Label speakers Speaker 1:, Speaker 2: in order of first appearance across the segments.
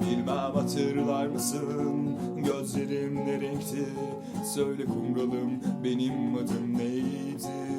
Speaker 1: Bilmem hatırlar mısın? Gözlerim ne renkti? Söyle kumralım benim adım neydi?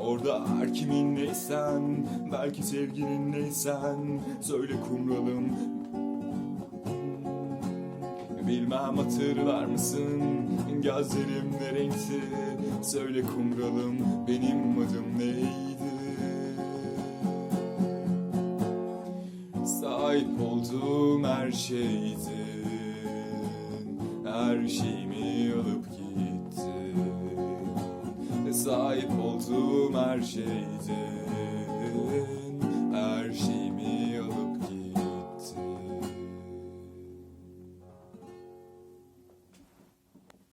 Speaker 1: Orada her kimin neysen Belki sevgilin neysen Söyle kumralım. Bilmem hatırlar mısın? Gözlerim ne renkti? Söyle kumralım benim adım neydi Sahip olduğum her şeydin Her şeyimi alıp gittin Sahip olduğum her şeydin